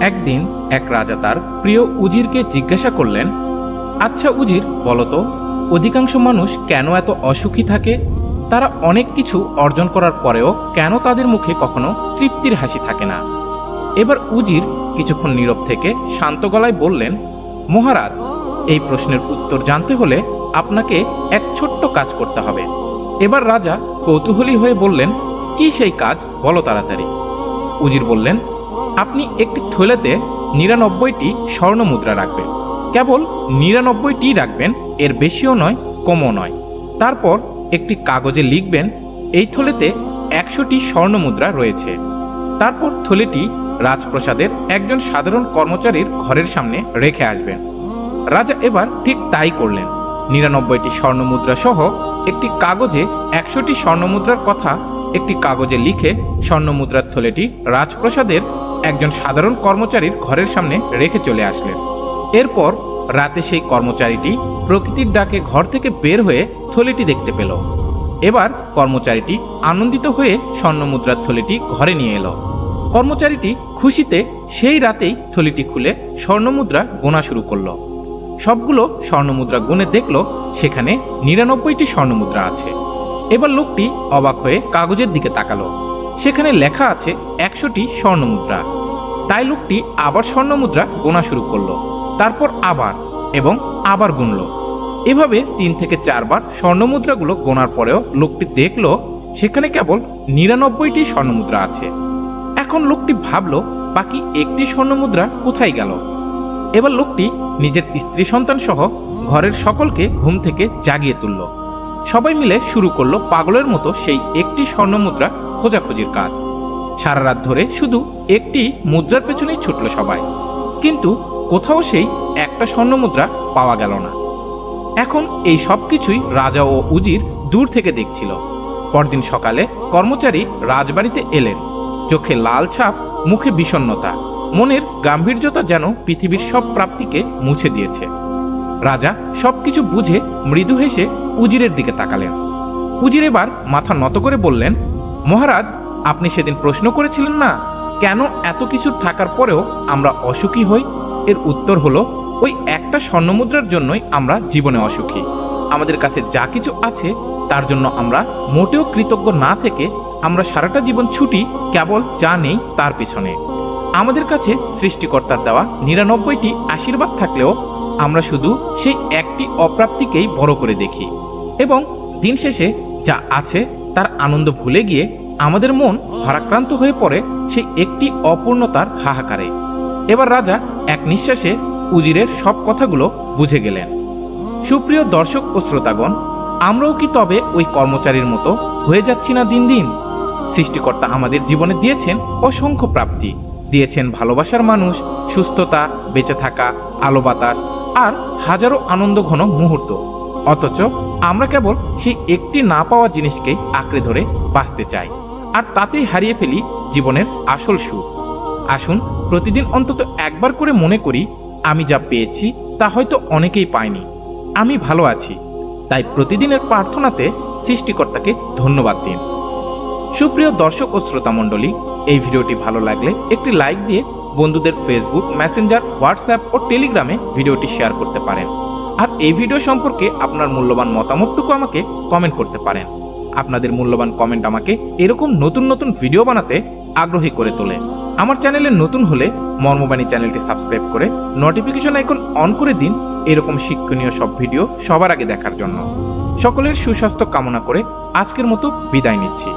একদিন এক রাজা তার প্রিয় উজিরকে জিজ্ঞাসা করলেন আচ্ছা উজির বলতো অধিকাংশ মানুষ কেন এত অসুখী থাকে? তারা অনেক কিছু অর্জন করার পরেও কেন তাদের মুখে কখনো তৃপ্তির হাসি থাকে না? এবার উজির কিছুক্ষণ নীরব থেকে শান্ত গলায় বললেন, মহারাজ, এই প্রশ্নের উত্তর জানতে হলে আপনাকে এক ছোট্ট কাজ করতে হবে। এবার রাজা কৌতূহলী হয়ে বললেন, কি সেই কাজ? বলো তাড়াতাড়ি। উজির বললেন আপনি একটি থলেতে নিরানব্বইটি স্বর্ণ মুদ্রা রাখবেন। কেবল নিরানব্বইটি রাখবেন, এর বেশিও নয়, কমও নয়। তারপর একটি কাগজে লিখবেন, এই থলেতে একশোটি স্বর্ণ মুদ্রা রয়েছে। তারপর থলেটি রাজপ্রসাদের একজন সাধারণ কর্মচারীর ঘরের সামনে রেখে আসবেন। রাজা এবার ঠিক তাই করলেন। নিরানব্বইটি স্বর্ণমুদ্রা সহ একটি কাগজে একশোটি স্বর্ণমুদ্রার কথা একটি কাগজে লিখে স্বর্ণমুদ্রার থলেটি রাজপ্রসাদের একজন সাধারণ কর্মচারীর ঘরের সামনে রেখে চলে আসলেন। এরপর রাতে সেই কর্মচারীটি প্রকৃতির ডাকে ঘর থেকে বের হয়ে থলিটি দেখতে পেল। এবার কর্মচারীটি আনন্দিত হয়ে স্বর্ণমুদ্রার থলিটি ঘরে নিয়ে এলো। কর্মচারীটি খুশিতে সেই রাতেই থলিটি খুলে স্বর্ণমুদ্রা গোনা শুরু করল। সবগুলো স্বর্ণমুদ্রা গুনে দেখল সেখানে নিরানব্বইটি স্বর্ণমুদ্রা আছে। এবার লোকটি অবাক হয়ে কাগজের দিকে তাকালো। সেখানে লেখা আছে একশোটি স্বর্ণমুদ্রা। তাই লোকটি আবার স্বর্ণমুদ্রা গোনা শুরু করল, তারপর আবার এবং আবার গুনলো। এভাবে তিন থেকে চারবার স্বর্ণমুদ্রাগুলো গোনার পরেও লোকটি দেখল, সেখানে কেবল নিরানব্বইটি স্বর্ণমুদ্রা আছে। এখন লোকটি ভাবলো, বাকি একটি স্বর্ণমুদ্রা কোথায় গেল? এবার লোকটি নিজের স্ত্রী সন্তান সহ ঘরের সকলকে ঘুম থেকে জাগিয়ে তুলল। সবাই মিলে শুরু করল পাগলের মতো সেই একটি স্বর্ণমুদ্রা খোঁজাখুঁজির কাজ। সারা রাত ধরে শুধু একটি মুদ্রার পেছনেই ছুটল সবাই। কিন্তু কোথাও সেই একটা স্বর্ণমুদ্রা পাওয়া গেল না। এখন এই সব কিছুই রাজা ও উজির দূর থেকে দেখছিল। পরদিন সকালে কর্মচারী রাজবাড়িতে এলেন। চোখে লাল ছাপ, মুখে বিষণ্ণতা, মনের গাম্ভীর্যতা যেন পৃথিবীর সব প্রাপ্তিকে মুছে দিয়েছে। রাজা সবকিছু বুঝে মৃদু হেসে উজিরের দিকে তাকালেন। উজির এবার মাথা নত করে বললেন মহারাজ, আপনি সেদিন প্রশ্ন করেছিলেন না কেন এত কিছু থাকার পরেও আমরা অসুখী হই? এর উত্তর হলো, ওই একটা স্বর্ণমুদ্রার জন্যই আমরা জীবনে অসুখী। আমাদের কাছে যা কিছু আছে, তার জন্য আমরা মোটেও কৃতজ্ঞ না থেকে আমরা সারাটা জীবন ছুটি, কেবল যা নেই তার পেছনে। আমাদের কাছে সৃষ্টিকর্তার দেওয়া নিরানব্বইটি আশীর্বাদ থাকলেও আমরা শুধু সেই একটি অপ্রাপ্তিকেই বড় করে দেখি। এবং দিন শেষে যা আছে তার আনন্দ ভুলে গিয়ে আমাদের মন ভারাক্রান্ত হয়ে পড়ে সেই একটি অপূর্ণতার হাহাকারে। এবার রাজা এক নিঃশ্বাসে উজিরের সব কথাগুলো বুঝে গেলেন। সুপ্রিয় দর্শক ও শ্রোতাগণ, আমরাও কি তবে ওই কর্মচারীর মতো হয়ে যাচ্ছি না দিন দিন? সৃষ্টিকর্তা আমাদের জীবনে দিয়েছেন অসংখ্য প্রাপ্তি। দিয়েছেন ভালোবাসার মানুষ, সুস্থতা, বেঁচে থাকা, আলো বাতাস, আর হাজারো আনন্দ ঘন মুহূর্ত। অথচ আমরা কেবল সেই একটি না পাওয়া জিনিসকে আঁকড়ে ধরে বাঁচতে চাই, আর তাতেই হারিয়ে ফেলি জীবনের আসল সুখ। আসুন প্রতিদিন অন্তত একবার করে মনে করি, আমি যা পেয়েছি তা হয়তো অনেকেই পায়নি। আমি ভালো আছি, তাই প্রতিদিনের প্রার্থনাতে সৃষ্টিকর্তাকে ধন্যবাদ দিন। সুপ্রিয় দর্শক ও শ্রোতা মণ্ডলী, এই ভিডিওটি ভালো লাগলে একটি লাইক দিয়ে বন্ধুদের ফেসবুক মেসেঞ্জার হোয়াটসঅ্যাপ ও টেলিগ্রামে ভিডিওটি শেয়ার করতে পারেন। আর এই ভিডিও সম্পর্কে আপনার মূল্যবান মতামতটুকু আমাকে কমেন্ট করতে পারেন। আপনাদের মূল্যবান কমেন্ট আমাকে এরকম নতুন নতুন ভিডিও বানাতে আগ্রহী করে তোলে। আমার চ্যানেলে নতুন হলে মর্মবাণী চ্যানেলটি সাবস্ক্রাইব করে নোটিফিকেশন আইকন অন করে দিন এরকম শিক্ষণীয় সব ভিডিও সবার আগে দেখার জন্য। সকলের সুস্বাস্থ্য কামনা করে আজকের মতো বিদায় নিচ্ছি।